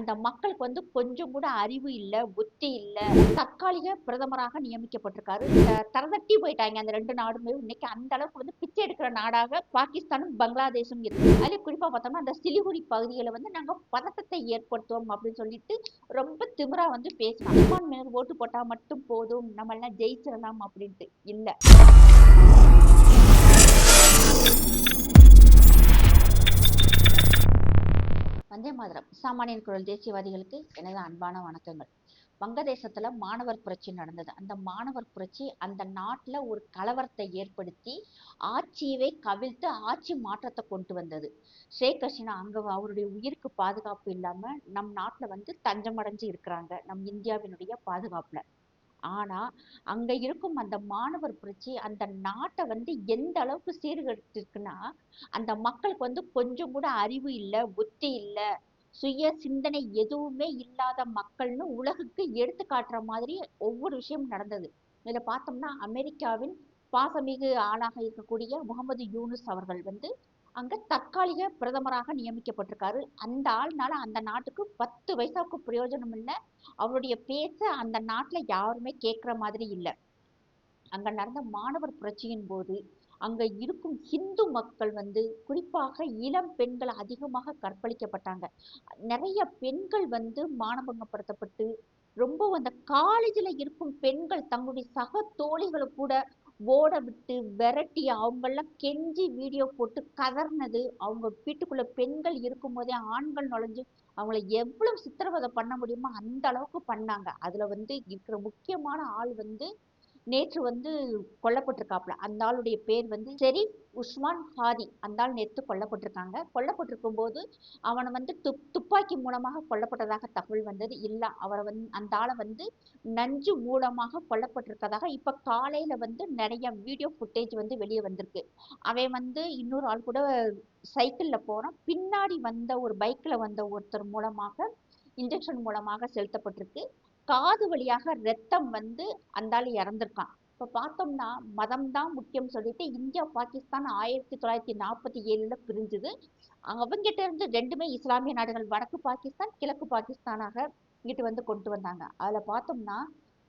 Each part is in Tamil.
அந்த மக்களுக்கு வந்து கொஞ்சம் கூட அறிவு இல்லை புத்தி இல்லை. தற்காலிக பிரதமராக நியமிக்கப்பட்டிருக்காரு. தரதட்டி போயிட்டாங்க அந்த ரெண்டு நாடுமே. இன்னைக்கு அந்த அளவுக்கு வந்து பிச்சை எடுக்கிற நாடாக பாகிஸ்தானும் பங்களாதேஷும் இருக்கு. அதுல குறிப்பா பார்த்தோம்னா அந்த சிலிகுடி பகுதியில் வந்து நாங்க பதட்டத்தை ஏற்படுத்துவோம் அப்படின்னு சொல்லிட்டு ரொம்ப திமிரா வந்து பேசினாங்க சிறுபான்மையினர் ஓட்டு போட்டா மட்டும் போதும் நம்ம எல்லாம் ஜெயிச்சிடலாம் அப்படின்ட்டு இல்லை. வந்தே சாமானியன் குரல் தேசியவாதிகளுக்கு எனது அன்பான வணக்கங்கள். வங்கதேசத்துல மாணவர் புரட்சி நடந்தது. அந்த மாணவர் புரட்சி அந்த நாட்டில் ஒரு கலவரத்தை ஏற்படுத்தி ஆட்சியவே கவிழ்த்து ஆட்சி மாற்றத்தை கொண்டு வந்தது. ஷேக் ஹசீனா அங்க அவருடைய உயிருக்கு பாதுகாப்பு இல்லாம நம் நாட்டில் வந்து தஞ்சமடைஞ்சு இருக்கிறாங்க நம் இந்தியாவினுடைய பாதுகாப்புல. ஆனா அங்க இருக்கும் அந்த மாணவர் புரட்சி அந்த நாட்டை வந்து எந்த அளவுக்கு சீர்கெடுத்திருக்குன்னா அந்த மக்களுக்கு வந்து கொஞ்சம் கூட அறிவு இல்லை புத்தி இல்லை சுய சிந்தனை எதுவுமே இல்லாத மக்கள்னு உலகுக்கு எடுத்து காட்டுற மாதிரி ஒவ்வொரு விஷயமும் நடந்தது. இதுல பார்த்தோம்னா அமெரிக்காவின் பாசமிகு ஆளாக இருக்கக்கூடிய முகமது யூனுஸ் அவர்கள் வந்து அங்க தற்காலிக பிரதமராக நியமிக்கப்பட்டிருக்காரு. அந்த ஆள்னால அந்த நாட்டுக்கு பத்து வயசாவுக்கு பிரயோஜனம் இல்லை. அவருடைய பேச்சை அந்த நாட்டுல யாருமே கேட்கிற மாதிரி இல்லை. அங்க நடந்த மாணவர் புரட்சியின் போது அங்கே இருக்கும் ஹிந்து மக்கள் வந்து குறிப்பாக இளம் பெண்கள் அதிகமாக கற்பழிக்கப்பட்டாங்க. நிறைய பெண்கள் வந்து மானபங்கப்படுத்தப்பட்டு ரொம்ப அந்த காலேஜில் இருக்கும் பெண்கள் தங்களுடைய சக தோழிகளை கூட ஓட விட்டு விரட்டி அவங்களெல்லாம் கெஞ்சி வீடியோ போட்டு கதர்னது. அவங்க வீட்டுக்குள்ளே பெண்கள் இருக்கும்போதே ஆண்கள் நுழைஞ்சு அவங்கள எவ்வளவு சித்திரவதை பண்ண முடியுமோ அந்த அளவுக்கு பண்ணாங்க. அதில் வந்து இருக்கிற முக்கியமான ஆள் வந்து நேற்று வந்து கொல்லப்பட்டிருக்காப்ல அந்த ஆளுடைய பேர் வந்து செரி உஸ்மான் ஹாதி. அந்த ஆள் நேற்று கொல்லப்பட்டிருக்காங்க. கொல்லப்பட்டிருக்கும் போது அவனை வந்து துப் துப்பாக்கி மூலமாக கொல்லப்பட்டதாக தகவல் வந்தது. இல்லை அவரை வந்து அந்த ஆளை வந்து நஞ்சு மூலமாக கொல்லப்பட்டிருக்கதாக இப்போ காலையில் வந்து நிறைய வீடியோ ஃபுட்டேஜ் வந்து வெளியே வந்திருக்கு. அவன் வந்து இன்னொரு ஆள் கூட சைக்கிளில் போகிறான் பின்னாடி வந்த ஒரு பைக்கில் வந்த ஒருத்தர் மூலமாக இன்ஜெக்ஷன் மூலமாக செலுத்தப்பட்டிருக்கு. காது வழியாக ரத்தம் வந்து அந்த இறந்துருக்கான். இப்போ பார்த்தோம்னா மதம் தான் முக்கியம் சொல்லிட்டு இந்தியா பாகிஸ்தான் ஆயிரத்தி தொள்ளாயிரத்தி நாற்பத்தி ஏழில் பிரிஞ்சுது. அவங்ககிட்ட இருந்து ரெண்டுமே இஸ்லாமிய நாடுகள் வடக்கு பாகிஸ்தான் கிழக்கு பாகிஸ்தானாக இங்கிட்டு வந்து கொண்டு வந்தாங்க. அதில் பார்த்தோம்னா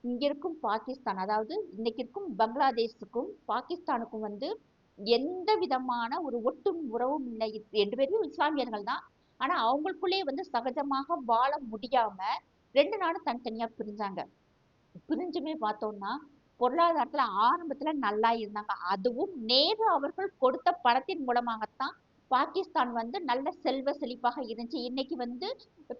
இங்கே இருக்கும் பாகிஸ்தான் அதாவது இன்னைக்கு இருக்கும் பங்களாதேஷுக்கும் பாகிஸ்தானுக்கும் வந்து எந்த விதமான ஒரு ஒட்டும் உறவும் இல்லை. ரெண்டு பேரும் இஸ்லாமியர்கள் தான். ஆனால் அவங்களுக்குள்ளேயே வந்து சகஜமாக வாழ முடியாமல் ரெண்டு நாடும் தனித்தனியா பிரிஞ்சாங்க. பிரிஞ்சுமே பார்த்தோம்னா பொருளாதாரத்துல ஆரம்பத்துல நல்லா இருந்தாங்க. அதுவும் நேரு அவர்கள் கொடுத்த பணத்தின் மூலமாகத்தான் பாகிஸ்தான் வந்து நல்ல செல்வ செழிப்பாக இருந்துச்சு. இன்னைக்கு வந்து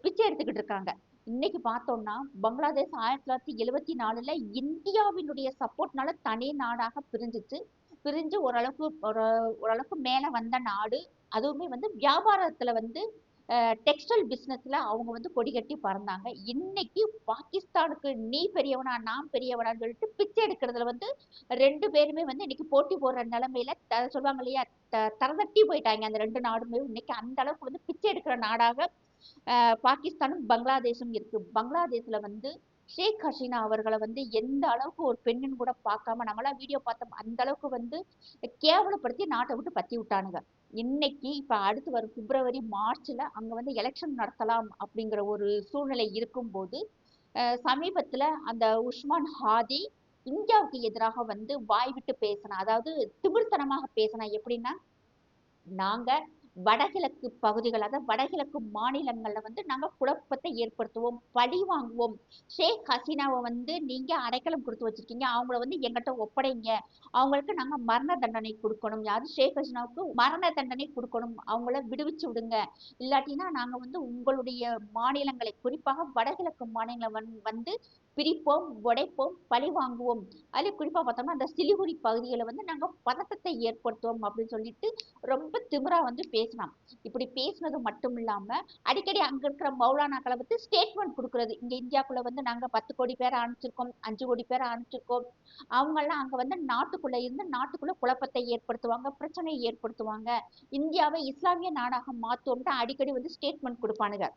பிச்சை எடுத்துக்கிட்டு இருக்காங்க. இன்னைக்கு பார்த்தோம்னா பங்களாதேஷ் ஆயிரத்தி தொள்ளாயிரத்தி எழுவத்தி நாலுல இந்தியாவினுடைய சப்போர்ட்னால தனி நாடாக பிரிஞ்சுச்சு. பிரிஞ்சு ஓரளவுக்கு ஒரு ஓரளவுக்கு மேல வந்த நாடு. அதுவுமே வந்து வியாபாரத்துல வந்து டெக்ஸ்டைல் பிஸ்னஸில் அவங்க வந்து கொடி கட்டி பறந்தாங்க. இன்னைக்கு பாகிஸ்தானுக்கு நீ பெரியவனா நான் பெரியவனான்னு சொல்லிட்டு பிச்சை எடுக்கிறதுல வந்து ரெண்டு பேருமே வந்து இன்னைக்கு போட்டி போடுற நிலமையில த- சொல்லுவாங்க இல்லையா த- தரதட்டி போயிட்டாங்க அந்த ரெண்டு நாடுமே. இன்னைக்கு அந்த அளவுக்கு வந்து பிச்சை எடுக்கிற நாடாக பாகிஸ்தானும் பங்களாதேஷும் இருக்கு. பங்களாதேஷ்ல வந்து ஷேக் ஹசீனா அவர்களை வந்து எந்த அளவுக்கு ஒரு பெண்ணுன்னு கூட பார்க்காம நம்மளாம் வீடியோ பார்த்தோம். அந்த அளவுக்கு வந்து கேவலப்படுத்தி நாட்டை விட்டு பத்தி விட்டானுங்க. இன்னைக்கு இப்ப அடுத்து வரும் பிப்ரவரி மார்ச்ல அங்க வந்து எலெக்ஷன் நடத்தலாம் அப்படிங்கிற ஒரு சூழ்நிலை இருக்கும்போது அஹ் சமீபத்துல அந்த உஸ்மான் ஹாதி இந்தியாவுக்கு எதிராக வந்து வாய் விட்டு பேசினா அதாவது திமிர்த்தனமாக பேசினா எப்படின்னா நாங்க வடகிழக்கு பகுதிகள் அதாவது வடகிழக்கு மாநிலங்கள்ல வந்து நாங்க குழப்பத்தை ஏற்படுத்துவோம் பழி வாங்குவோம். ஷேக் ஹசீனாவை வந்து நீங்க அடைக்கலம் கொடுத்து வச்சிருக்கீங்க அவங்கள வந்து எங்கிட்ட ஒப்படைங்க. அவங்களுக்கு நாங்க மரண தண்டனை கொடுக்கணும். யாரும் ஷேக் ஹசீனாவுக்கு மரண தண்டனை கொடுக்கணும். அவங்கள விடுவிச்சு விடுங்க. இல்லாட்டினா நாங்க வந்து உங்களுடைய மாநிலங்களை குறிப்பாக வடகிழக்கு மாநிலம் வந்து பிரிப்போம் உடைப்போம் பழி வாங்குவோம். அதில் குறிப்பா பார்த்தோம்னா அந்த சிலிகுடி பகுதிகளை வந்து நாங்க பதட்டத்தை ஏற்படுத்துவோம் அப்படின்னு சொல்லிட்டு ரொம்ப திமிரா வந்து பேசினான் இப்படி பேசினது மட்டும் இல்லாம அடிக்கடி அங்க இருக்கிற மௌலானாக்களை வந்து ஸ்டேட்மெண்ட் கொடுக்குறது. இங்க இந்தியாக்குள்ள வந்து நாங்க பத்து கோடி பேரை அனுப்பிச்சிருக்கோம் அஞ்சு கோடி பேரை அனுப்பிச்சிருக்கோம். அவங்க எல்லாம் அங்க வந்து நாட்டுக்குள்ள இருந்து நாட்டுக்குள்ள குழப்பத்தை ஏற்படுத்துவாங்க பிரச்சனையை ஏற்படுத்துவாங்க. இந்தியாவை இஸ்லாமிய நாடாக மாற்றுவோம்ட்டு அடிக்கடி வந்து ஸ்டேட்மெண்ட் கொடுப்பானுங்க.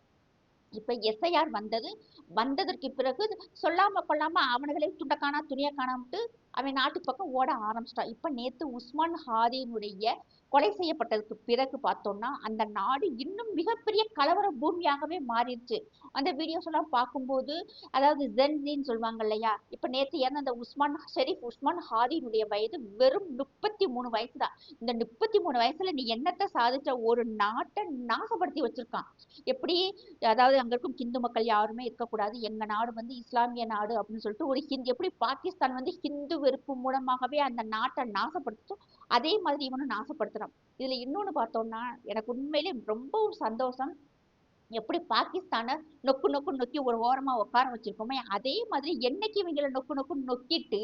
இப்ப எஸ்ஐஆர் வந்தது வந்ததற்கு பிறகு சொல்லாம கொள்ளாம துண்டை துண்டக்கானா துணியை காணாமட்டு அவன் நாட்டு பக்கம் ஓட ஆரம்பிச்சிட்டான். இப்ப நேத்து உஸ்மான் ஹாதியினுடைய கொலை செய்யப்பட்டதுக்கு பிறகு பார்த்தோம்னா அந்த நாடு இன்னும் மிகப்பெரிய கலவர பூமியாகவே மாறிடுச்சு. அந்த வீடியோஸ் எல்லாம் பார்க்கும்போது அதாவது ஜென்சின்னு சொல்லுவாங்க இல்லையா? இப்ப நேத்து இறந்த அந்த உஸ்மான் ஷெரீப் உஸ்மான் ஹாதியினுடைய வயது வெறும் முப்பத்தி மூணு வயசு தான் இந்த முப்பத்தி மூணு வயசுல நீ என்னத்தை சாதிச்ச? ஒரு நாட்டை நாசப்படுத்தி வச்சிருக்கான். எப்படி? அதாவது அங்க இருக்கும் ஹிந்து மக்கள் யாருமே இருக்கக்கூடாது. எங்க நாடு வந்து இஸ்லாமிய நாடு அப்படின்னு சொல்லிட்டு ஒரு ஹிந்து எப்படி பாகிஸ்தான் வந்து ஹிந்து வெறுப்பு மூலமாகவே அந்த நாட்டை நாசப்படுத்தும் அதே மாதிரி இவனும் நாசப்படுத்துறான். இதுல இன்னொன்னு பார்த்தோம்னா எனக்கு உண்மையிலே ரொம்பவும் சந்தோஷம். எப்படி பாகிஸ்தானை நொக்கு நொக்கு நொக்கி ஒரு ஓரமா உட்கார வச்சிருக்கோமே அதே மாதிரி என்னைக்கு இவங்களை நொக்கு நொக்கு நொக்கிட்டு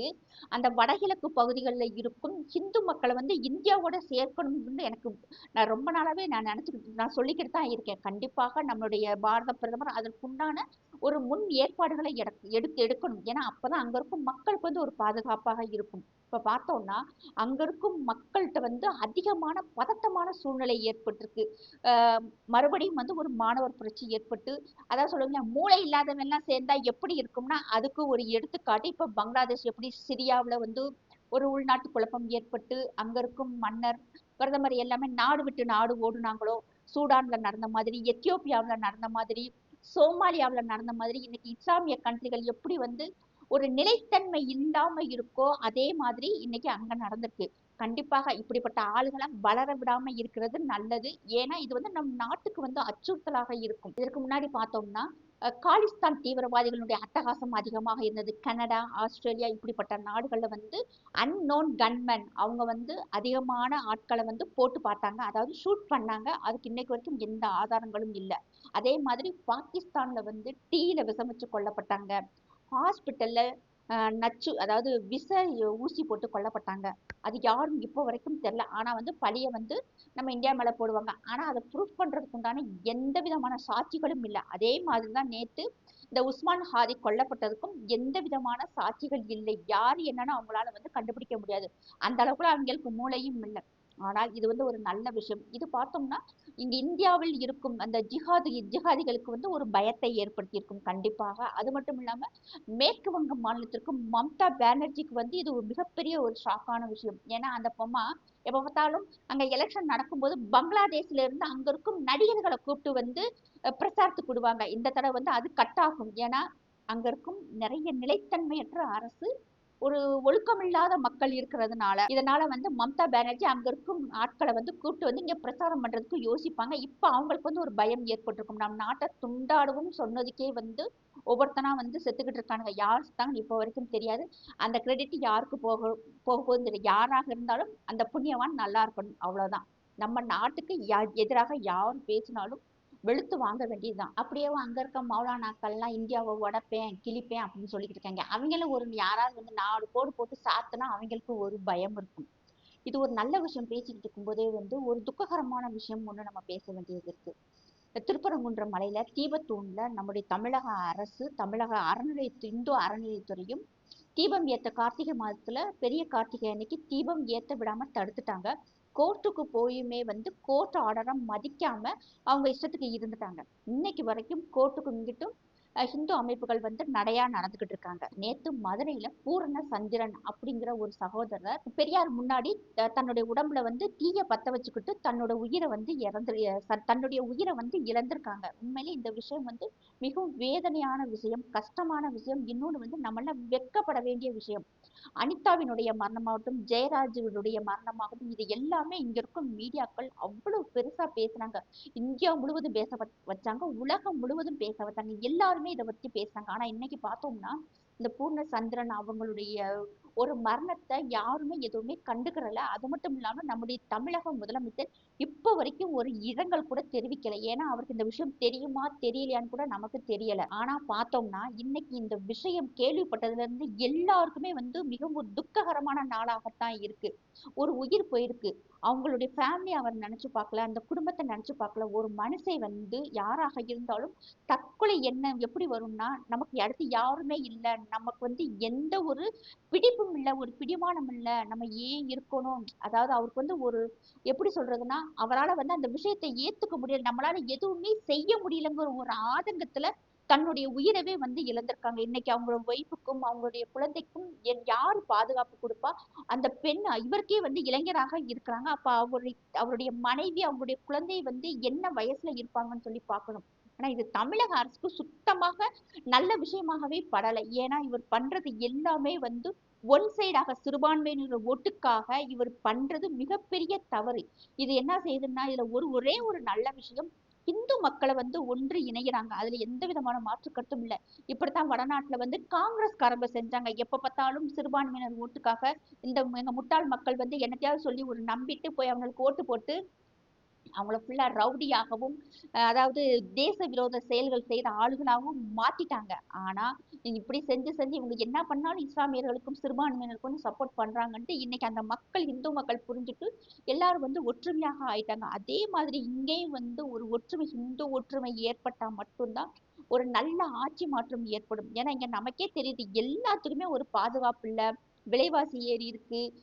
அந்த வடகிழக்கு பகுதிகளில் இருக்கும் ஹிந்து மக்களை வந்து இந்தியாவோட சேர்க்கணும்னு எனக்கு நான் ரொம்ப நாளாவே நான் நினச்சிக்கிட்டு நான் சொல்லிக்கிட்டு தான் இருக்கேன். கண்டிப்பாக நம்மளுடைய பாரத பிரதமர் அதற்குண்டான ஒரு முன் ஏற்பாடுகளை எடுத்து எடுக்கணும். ஏன்னா அப்பதான் அங்க இருக்கும் மக்களுக்கு வந்து ஒரு பாதுகாப்பாக இருக்கும். இப்ப பார்த்தோம்னா அங்க இருக்கும் மக்கள்கிட்ட வந்து அதிகமான பதட்டமான சூழ்நிலை ஏற்பட்டிருக்கு. மறுபடியும் வந்து ஒரு மாணவர் புரட்சி ஏற்பட்டு அதான் சொல்லுவீங்க மூளை இல்லாதவங்க எல்லாம் சேர்ந்தா எப்படி இருக்கும்னா அதுக்கு ஒரு எடுத்துக்காட்டு இப்ப பங்களாதேஷ் எப்படி சிரியாவில் வந்து ஒரு உள்நாட்டு குழப்பம் ஏற்பட்டு அங்க இருக்கும் மன்னர் பிரதமர் எல்லாமே நாடு விட்டு நாடு ஓடுனாங்களோ சூடான்ல நடந்த மாதிரி எத்தியோப்பியாவில் நடந்த மாதிரி சோமாலியாவுல நடந்த மாதிரி இன்னைக்கு இஸ்லாமிய கண்ட்ரிகள் எப்படி வந்து ஒரு நிலைத்தன்மை இல்லாம இருக்கோ அதே மாதிரி இன்னைக்கு அங்க நடந்திருக்கு. கண்டிப்பாக இப்படிப்பட்ட ஆளுகளை வளர விடாம இருக்கிறது நல்லது. ஏன்னா இது வந்து நம் நாட்டுக்கு வந்து அச்சுறுத்தலாக இருக்கும். இதற்கு முன்னாடி பார்த்தோம்னா காலிஸ்தான் தீவிரவாதிகளுடைய அட்டகாசம் அதிகமாக இருந்தது. கனடா ஆஸ்திரேலியா இப்படிப்பட்ட நாடுகளில் வந்து அன்னோன் கன்மேன் அவங்க வந்து அதிகமான ஆட்களை வந்து போட்டு பார்த்தாங்க. அதாவது ஷூட் பண்ணாங்க. அதுக்கு இன்னைக்கு வரைக்கும் எந்த ஆதாரங்களும் இல்லை. அதே மாதிரி பாகிஸ்தானில் வந்து டீயில் விஷமிச்சு கொல்லப்பட்டாங்க. ஹாஸ்பிட்டலில் நச்சு அதாவது விஷ ஊசி போட்டு கொல்லப்பட்டாங்க. அது யாரும் இப்போ வரைக்கும் தெரில ஆனால் வந்து பழியை வந்து நம்ம இந்தியா மேலே போடுவாங்க. ஆனால் அதை ப்ரூஃப் பண்ணுறதுக்கு உண்டான எந்த விதமான சாட்சிகளும் இல்லை. அதே மாதிரி தான் நேற்று இந்த உஸ்மான் ஹாதி கொல்லப்பட்டதுக்கும் எந்த விதமான சாட்சிகள் இல்லை. யார் என்னன்னு அவங்களால வந்து கண்டுபிடிக்க முடியாது. அந்த அளவுக்கு அவங்களுக்கு மூளையும் இல்லை. ஆனால் இது வந்து ஒரு நல்ல விஷயம். இது பார்த்தோம்னா இங்க இந்தியாவில் இருக்கும் அந்த ஜிஹாதி ஜிஹாதிகளுக்கு வந்து ஒரு பயத்தை ஏற்படுத்தியிருக்கும் கண்டிப்பாக. அது மட்டும் இல்லாம மேற்கு வங்க மாநிலத்திற்கும் மம்தா பானர்ஜிக்கு வந்து இது ஒரு மிகப்பெரிய ஒரு ஷாக்கான விஷயம். ஏன்னா அந்த பொம்மா எப்ப பார்த்தாலும் அங்க எலெக்ஷன் நடக்கும்போது பங்களாதேஷ்ல இருந்து அங்க இருக்கும் நடிகர்களை கூப்பிட்டு வந்து அஹ், பிரச்சாரத்துக்கு விடுவாங்க இந்த தடவை வந்து அது கட் ஆகும். ஏன்னா அங்க இருக்கும் நிறைய நிலைத்தன்மையற்ற அரசு ஒரு ஒழுக்கமில்லாத மக்கள் இருக்கிறதுனால இதனால வந்து மம்தா பானர்ஜி அங்க இருக்கும் ஆட்களை வந்து கூப்பிட்டு வந்து இங்க பிரச்சாரம் பண்றதுக்கு யோசிப்பாங்க. இப்ப அவங்களுக்கு வந்து ஒரு பயம் ஏற்பட்டிருக்கும். நம்ம நாட்டை துண்டாடுவோம் சொன்னதுக்கே வந்து ஒவ்வொருத்தனா வந்து செத்துக்கிட்டு இருக்கானுங்க. யார் செத்தாங்கன்னு இப்போ வரைக்கும் தெரியாது. அந்த கிரெடிட் யாருக்கு போக போக போகுது தெரியும் யாராக இருந்தாலும் அந்த புண்ணியவான் நல்லா இருக்கணும். அவ்வளவுதான். நம்ம நாட்டுக்கு யா- எதிராக யார் பேசினாலும் வெளுத்து வாங்க வேண்டியதுதான். அப்படியே அங்க இருக்க மௌலானாக்கள்லாம் இந்தியாவை உடைப்பேன் கிழிப்பேன் அப்படின்னு சொல்லிட்டு இருக்காங்க. அவங்களும் ஒரு யாராவது வந்து நாலு கோடு போட்டு சாத்துனா அவங்களுக்கு ஒரு பயம் இருக்கும். இது ஒரு நல்ல விஷயம் பேசிக்கிட்டு இருக்கும்போதே வந்து ஒரு துக்ககரமான விஷயம் ஒண்ணு நம்ம பேச வேண்டியது இருக்கு. திருப்பரங்குன்ற மலையில தீபத்தூண்ல நம்முடைய தமிழக அரசு தமிழக அறநிலை இந்து அறநிலையத்துறையும் தீபம் ஏத்த கார்த்திகை மாதத்துல பெரிய கார்த்திகை அன்னைக்கு தீபம் ஏத்த விடாம தடுத்துட்டாங்க. கோர்ட்டுக்கு போயுமே வந்து கோர்ட் ஆர்டரை மதிக்காம அவங்க இஷ்டத்துக்கு இருந்துட்டாங்க. இன்னைக்கு வரைக்கும் கோர்ட்டுக்கு இங்கிட்டும் ஹிந்து அமைப்புகள் வந்து நடையா நடந்துகிட்டு இருக்காங்க. நேத்து மதுரையில பூரண சந்திரன் அப்படிங்கிற ஒரு சகோதரர் பெரியார் முன்னாடி தன்னுடைய உடம்புல வந்து தீய பத்த வச்சுக்கிட்டு தன்னோட உயிரை வந்து இறந்து தன்னுடைய உயிரை வந்து இழந்திருக்காங்க. உண்மையிலே இந்த விஷயம் வந்து மிகவும் வேதனையான விஷயம் கஷ்டமான விஷயம். இன்னொன்று வந்து நம்மள வெட்கப்பட வேண்டிய விஷயம். அனிதாவினுடைய மரணமாகட்டும் ஜெயராஜுடைய மரணமாகட்டும் இது எல்லாமே இங்க இருக்கும் மீடியாக்கள் அவ்வளவு பெருசா பேசுனாங்க. இந்தியா முழுவதும் பேச வச்சாங்க. உலகம் முழுவதும் பேச வச்சாங்க. எல்லாருமே இதை பத்தி பேசுனாங்க ஆனா இன்னைக்கு பார்த்தோம்னா இந்த பூர்ண சந்திரன் அவங்களுடைய ஒரு மரணத்தை யாருமே எதுவுமே கண்டுக்கிறல. அது மட்டும் இல்லாம நம்முடைய தமிழக முதலமைச்சர் இப்ப வரைக்கும் ஒரு இரங்கல் கூட தெரிவிக்கல. ஏன்னா அவருக்கு இந்த விஷயம் தெரியுமா தெரியலையான்னு கூட நமக்கு தெரியல. ஆனா பார்த்தோம்னா இன்னைக்கு இந்த விஷயம் கேள்விப்பட்டதுல இருந்து எல்லாருக்குமே வந்து மிகவும் ஒரு துக்ககரமான நாளாகத்தான் இருக்கு. ஒரு உயிர் போயிருக்கு. அவங்களுடைய ஃபேமிலி அவர் நினைச்சு பார்க்கல. அந்த குடும்பத்தை நினைச்சு பார்க்கல. ஒரு மனுஷை வந்து யாராக இருந்தாலும் தற்கொலை என்ன எப்படி வரும்னா நமக்கு அடுத்து யாருமே இல்லை. நமக்கு வந்து எந்த ஒரு பிடிப்பு பிடிப்பும் இல்லை ஒரு பிடிமானம் இல்லை நம்ம ஏன் இருக்கணும்? அதாவது அவருக்கு வந்து ஒரு எப்படி சொல்றதுன்னா அவரால வந்து அந்த விஷயத்தை ஏத்துக்க முடியல. நம்மளால எதுவுமே செய்ய முடியலங்கிற ஒரு ஆதங்கத்துல தன்னுடைய உயிரவே வந்து இழந்திருக்காங்க. இன்னைக்கு அவங்களோட ஒய்ஃபுக்கும் அவங்களுடைய குழந்தைக்கும் யார் பாதுகாப்பு கொடுப்பா? அந்த பெண் இவருக்கே வந்து இளைஞராக இருக்கிறாங்க. அப்ப அவருடைய அவருடைய மனைவி அவங்களுடைய குழந்தை வந்து என்ன வயசுல இருப்பாங்கன்னு சொல்லி பார்க்கணும். ஆனா இது தமிழக அரசுக்கு சுத்தமாக நல்ல விஷயமாகவே படலை. ஏன்னா இவர் பண்றது எல்லாமே வந்து ஒன் சைடாக சிறுபான்மையினர் ஓட்டுக்காக இவர் பண்றது மிகப்பெரிய தவறு. இது என்ன செய்யுதுன்னா இதுல ஒரு ஒரே ஒரு நல்ல விஷயம் இந்து மக்களை வந்து ஒன்று இணைகிறாங்க அதுல எந்த விதமான மாற்று கருத்தும் இல்ல. இப்படித்தான் வடநாட்டுல வந்து காங்கிரஸ் காங்கிரஸ்காரங்க செஞ்சாங்க. எப்ப பார்த்தாலும் சிறுபான்மையினர் ஓட்டுக்காக இந்த எங்க முட்டாள் மக்கள் வந்து என்னத்தையாவது சொல்லி ஒரு நம்பிட்டு போய் அவங்களுக்கு ஓட்டு போட்டு அவங்கள ஃபுல்லா ரவுடியாகவும் அதாவது தேச விரோத செயல்கள் செய்த ஆளுகளாகவும் மாத்திட்டாங்க. ஆனா இப்படி செஞ்சு செஞ்சு இவங்க என்ன பண்ணாலும் இஸ்லாமியர்களுக்கும் சிறுபான்மையினருக்கும் சப்போர்ட் பண்றாங்கன்ட்டு இன்னைக்கு அந்த மக்கள் இந்து மக்கள் புரிஞ்சுட்டு எல்லாரும் வந்து ஒற்றுமையாக ஆயிட்டாங்க. அதே மாதிரி இங்கேயும் வந்து ஒரு ஒற்றுமை இந்து ஒற்றுமை ஏற்பட்டா மட்டும்தான் ஒரு நல்ல ஆட்சி மாற்றம் ஏற்படும். ஏன்னா இங்க நமக்கே தெரியுது எல்லாத்துக்குமே ஒரு பாதுகாப்பு இல்லை. விலைவாசி ஏறி இருக்கு.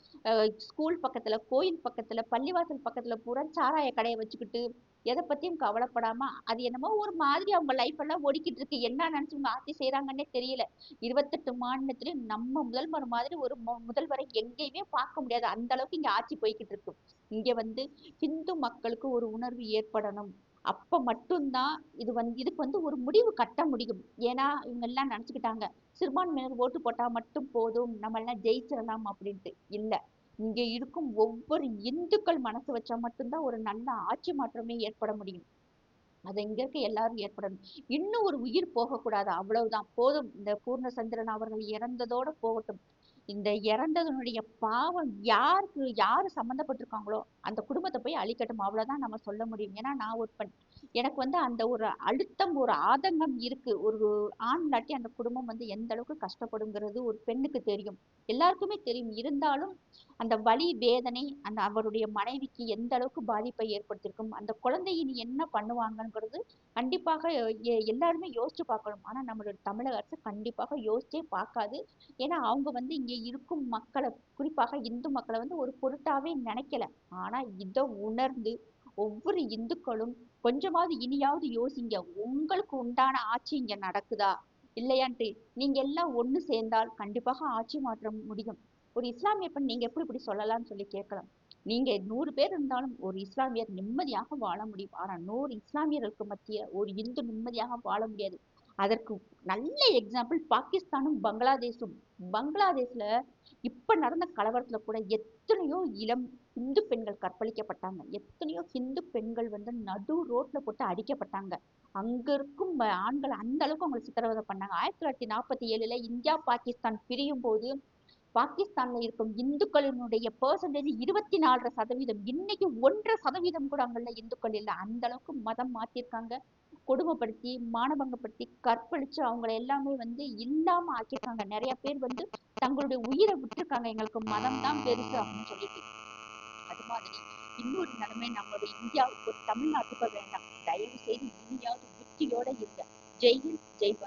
ஸ்கூல் பக்கத்துல கோயில் பக்கத்துல பள்ளிவாசல் பக்கத்துல பூரா சாராய கடையை வச்சுக்கிட்டு எதை பத்தியும் கவலைப்படாம அது என்னமோ ஒரு மாதிரி அவங்க லைஃப் எல்லாம் ஓடிக்கிட்டு இருக்கு. என்ன நினைச்சு இவங்க ஆட்சி செய்யறாங்கன்னே தெரியல. இருபத்தெட்டு மாநிலத்திலயும் நம்ம முதல்வர் மாதிரி ஒரு மு- முதல்வரை எங்கேயுமே பார்க்க முடியாது. அந்த அளவுக்கு இங்க ஆட்சி போய்கிட்டு இருக்கு. இங்க வந்து ஹிந்து மக்களுக்கு ஒரு உணர்வு ஏற்படணும். அப்ப மட்டும்தான் இது வந்து இதுக்கு வந்து ஒரு முடிவு கட்ட முடியும். ஏன்னா இவங்க எல்லாம் நினைச்சுக்கிட்டாங்க சிறுபான்மையினர் ஓட்டு போட்டா மட்டும் போதும் நம்ம எல்லாம் ஜெயிச்சிடலாம் அப்படின்ட்டு. இல்ல. இங்க இருக்கும் ஒவ்வொரு இந்துக்கள் மனசு வச்சா மட்டும்தான் ஒரு நல்ல ஆட்சி மாற்றமே ஏற்பட முடியும். அதை இங்க இருக்க எல்லாரும் ஏற்படணும். இன்னும் ஒரு உயிர் போகக்கூடாது அவ்வளவுதான். போதும். இந்த பூர்ணச்சந்திரன் அவர்கள் இறந்ததோட போகட்டும். இந்த இறந்ததனுடைய பாவம் யாருக்கு யாரு சம்மந்தப்பட்டிருக்காங்களோ அந்த குடும்பத்தை போய் அழிக்கட்டும். அவ்வளவுதான் நம்ம சொல்ல முடியும். ஏன்னா நான் ஒரு பெண் எனக்கு வந்து அந்த ஒரு அழுத்தம் ஒரு ஆதங்கம் இருக்கு. ஒரு ஆண் இல்லாட்டி அந்த குடும்பம் வந்து எந்த அளவுக்கு கஷ்டப்படுங்கிறது ஒரு பெண்ணுக்கு தெரியும். எல்லாருக்குமே தெரியும். இருந்தாலும் அந்த வலி வேதனை அந்த அவருடைய மனைவிக்கு எந்த அளவுக்கு பாதிப்பை ஏற்படுத்தியிருக்கும் அந்த குழந்தை இனி என்ன பண்ணுவாங்கங்கிறது கண்டிப்பாக எல்லாருமே யோசிச்சு பார்க்கணும். ஆனா நம்மளோட தமிழக அரசு கண்டிப்பாக யோசிச்சே பார்க்காது. ஏன்னா அவங்க வந்து இங்கே இருக்கும் மக்களை குறிப்பாக இந்து மக்களை வந்து ஒரு பொருட்டாவே நினைக்கல. ஆனா இதை உணர்ந்து ஒவ்வொரு இந்துக்களும் கொஞ்சமாவது இனியாவது யோசிங்க. உங்களுக்கு உண்டான ஆட்சி இங்க நடக்குதா? இல்லையான்ட்டு நீங்க எல்லாம் ஒண்ணு சேர்ந்தால் கண்டிப்பாக ஆட்சி மாற்றம் முடியும். ஒரு இஸ்லாமிய பெண் நீங்க எப்படி இப்படி சொல்லலாம்னு சொல்லி கேட்கலாம். நீங்க நூறு பேர் இருந்தாலும் ஒரு இஸ்லாமியர் நிம்மதியாக வாழ முடியும். ஆனா நூறு இஸ்லாமியர்களுக்கு மத்திய ஒரு இந்து நிம்மதியாக வாழ முடியாது. அதற்கு நல்ல எக்ஸாம்பிள் பாகிஸ்தானும் பங்களாதேஷும். பங்களாதேஷ்ல இப்ப நடந்த கலவரத்துல கூட எத்தனையோ இளம் இந்து பெண்கள் கற்பழிக்கப்பட்டாங்க. எத்தனையோ இந்து பெண்கள் வந்து நடு ரோட்ல போட்டு அடிக்கப்பட்டாங்க. அங்க இருக்கும் ஆண்கள் அந்த அளவுக்கு அவங்களை சித்திரவதை பண்ணாங்க. ஆயிரத்தி தொள்ளாயிரத்தி நாற்பத்தி ஏழுல இந்தியா பாகிஸ்தான் பிரியும் போது பாகிஸ்தான்ல இருக்கும் இந்துக்களினுடைய பெர்சன்டேஜ் இருபத்தி நாலரை சதவீதம். இன்னைக்கு ஒன்றரை சதவீதம் கூட அங்குள்ள இந்துக்கள் இல்லை. அந்த அளவுக்கு மதம் மாத்திருக்காங்க. கொடுமைப்படுத்தி மானபங்கப்படுத்தி கற்பழிச்சு அவங்கள எல்லாமே வந்து இல்லாம ஆக்கியிருக்காங்க. நிறைய பேர் வந்து தங்களுடைய உயிரை விட்டுருக்காங்க. எங்களுக்கு மதம் தான் பெருசு அப்படின்னு சொல்லிட்டு. அது மாதிரி இன்னொரு நிலைமை நம்மளுடைய இந்தியாவுக்கு ஒரு தமிழ்நாட்டுக்கு வேண்டாம். தயவு செய்து இனியாவது புத்தியோட இருங்க. ஜெய் ஹிந்த் ஜெய் பாரத்.